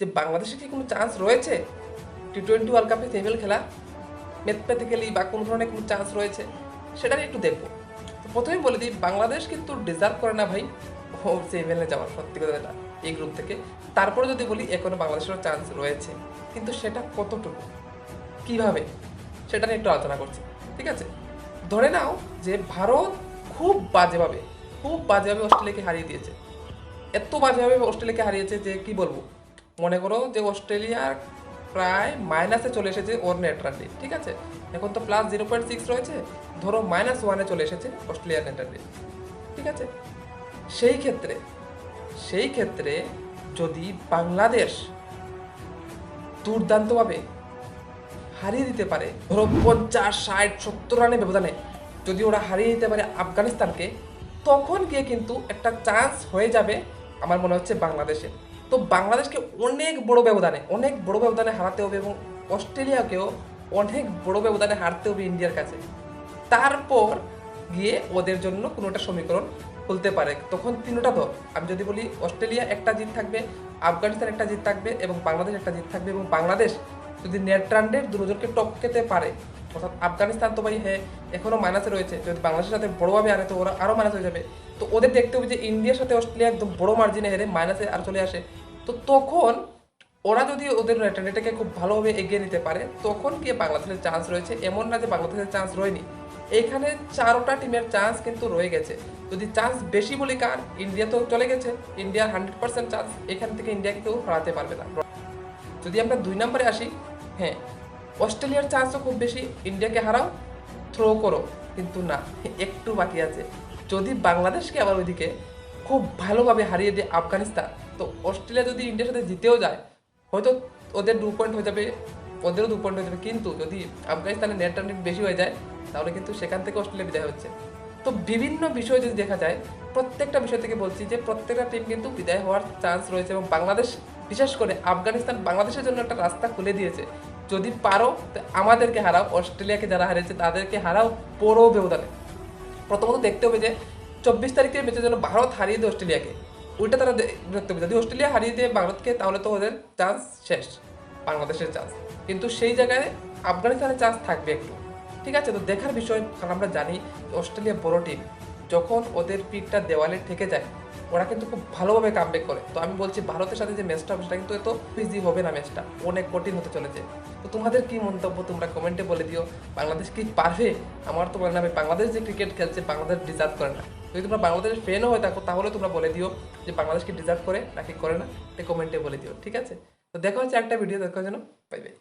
যে বাংলাদেশে কি কোনো চান্স রয়েছে? টি টোয়েন্টি ওয়ার্ল্ড কাপে সেমিফাইনাল খেলা? ম্যাথমেটিক্যালি বা কোনো ধরনের কোনো চান্স রয়েছে? সেটা নিয়ে একটু দেখব। প্রথমেই বলে দিই, বাংলাদেশ কিন্তু ডিজার্ভ করে না ভাই। ও সেমিফাইনালে যাওয়ার সত্যি কথা এটা, এই গ্রুপ থেকে। তারপরে যদি বলি, এখনও বাংলাদেশেরও চান্স রয়েছে। কিন্তু সেটা কতটুকু? কীভাবে? সেটা নিয়ে একটু আলোচনা করছি। ঠিক আছে? ধরে নাও যে ভারত খুব বাজেভাবে খুব বাজেভাবে অস্ট্রেলিয়াকে হারিয়ে দিয়েছে। এত বাজেভাবে অস্ট্রেলিয়াকে হারিয়েছে যে কি বলব? মনে করো যে অস্ট্রেলিয়ার প্রায় মাইনাসে চলে এসেছে ওর নেট রান রেট, ঠিক আছে? এখন তো প্লাস জিরো পয়েন্ট সিক্স রয়েছে ধরো মাইনাস ওয়ানে চলে এসেছে অস্ট্রেলিয়ার নেট রান ঠিক আছে? সেই ক্ষেত্রে সেই ক্ষেত্রে যদি বাংলাদেশ দুর্দান্তভাবে হারিয়ে দিতে পারে ধরো পঞ্চাশ ষাট সত্তর রানের ব্যবধানে যদি ওরা হারিয়ে দিতে পারে আফগানিস্তানকে তখন গিয়ে কিন্তু একটা চান্স হয়ে যাবে আমার মনে হচ্ছে বাংলাদেশে তো বাংলাদেশকে অনেক বড় ব্যবধানে, অনেক বড় ব্যবধানে হারাতে হবে এবং অস্ট্রেলিয়াকেও অনেক বড় ব্যবধানে হারতে হবে ইন্ডিয়ার কাছে। তারপর গিয়ে ওদের জন্য কোনো একটা সমীকরণ খুলতে পারে। তখন তিনটা দল, আমি যদি বলি অস্ট্রেলিয়া একটা জিত থাকবে, আফগানিস্তান একটা জিত থাকবে এবং বাংলাদেশ একটা জিত থাকবে এবং বাংলাদেশ যদি নেট দুজনকে টপকেতে পারে, অর্থাৎ আফগানিস্তান তো ভাই হ্যাঁ এখনও মাইনাসে রয়েছে, যদি বাংলাদেশের সাথে বড়োভাবে হারে তো ওরা আরও মাইনাস হয়ে যাবে। তো ওদের দেখতে হবে যে ইন্ডিয়ার সাথে অস্ট্রেলিয়া একদম বড় মার্জিনে হেরে মাইনাসে আর চলে আসে। তো তখন ওরা যদি ওদের রেটাকে খুব ভালোভাবে এগিয়ে নিতে পারে, তখন গিয়ে বাংলাদেশের চান্স রয়েছে? এমন না যে বাংলাদেশের চান্স রয়নি। এখানে চারোটা টিমের চান্স কিন্তু রয়ে গেছে। যদি চান্স বেশি বলি কার? ইন্ডিয়া তো চলে গেছে। ইন্ডিয়ার হান্ড্রেড পার্সেন্ট চান্স এখান থেকে ইন্ডিয়াকে কেউ হারাতে পারবে না। যদি আমরা দুই নম্বরে আসি হ্যাঁ অস্ট্রেলিয়ার চান্সও খুব বেশি। ইন্ডিয়াকে হারাও থ্রো করো, কিন্তু না, একটু বাকি আছে। যদি বাংলাদেশকে আবার ওইদিকে খুব ভালোভাবে হারিয়ে দেয় আফগানিস্তান তো অস্ট্রেলিয়া যদি ইন্ডিয়ার সাথে জিতেও যায়, হয়তো ওদের দু পয়েন্ট হয়ে যাবে, ওদেরও দু পয়েন্ট হয়ে যাবে। কিন্তু যদি আফগানিস্তানের নেট রান বেশি হয়ে যায়, তাহলে কিন্তু সেখান থেকে অস্ট্রেলিয়া বিদায় হচ্ছে। তো বিভিন্ন বিষয় যদি দেখা যায়, প্রত্যেকটা বিষয় থেকে বলছি যে প্রত্যেকটা টিম কিন্তু বিদায় হওয়ার চান্স রয়েছে এবং বাংলাদেশ, বিশেষ করে আফগানিস্তান বাংলাদেশের জন্য একটা রাস্তা খুলে দিয়েছে। যদি পারো আমাদেরকে হারাও, অস্ট্রেলিয়াকে যারা হারিয়েছে, তাদেরকে হারাও বড় ব্যবধানে। প্রথমত দেখতে হবে যে চব্বিশ তারিখের ম্যাচের জন্য ভারত হারিয়ে দেয় অস্ট্রেলিয়াকে। ওইটা তারা দেখতে হবে যদি অস্ট্রেলিয়া হারিয়ে দেয় ভারতকে তাহলে তো ওদের চান্স শেষ। বাংলাদেশের চান্স কিন্তু সেই জায়গায় আফগানিস্তানের চান্স থাকবে একটু। ঠিক আছে, তো দেখার বিষয়, কারণ আমরা জানি অস্ট্রেলিয়া বড় টিম যখন ওদের পিকটা দেওয়ালে ঠেকে যায় ওরা কিন্তু খুব ভালোভাবে কামব্যাক করে। তো আমি বলছি ভারতের সাথে যে ম্যাচটা হবে সেটা কিন্তু এত ইজি হবে না ম্যাচটা অনেক কঠিন হতে চলেছে। তো তোমাদের কি মন্তব্য তোমরা কমেন্টে বলে দিও। বাংলাদেশ কি পারবে? আমার তো মনে না, বাংলাদেশ যে ক্রিকেট খেলছে বাংলাদেশ ডিজার্ভ করে না। যদি তোমরা বাংলাদেশের ফ্যানও হয়ে থাকো তাহলে তোমরা বলে দিও যে বাংলাদেশ কি ডিজার্ভ করে নাকি করে না। এটা কমেন্টে বলে দিও ঠিক আছে? তো দেখা হচ্ছে একটা ভিডিও দেখার জন্য বাই বাই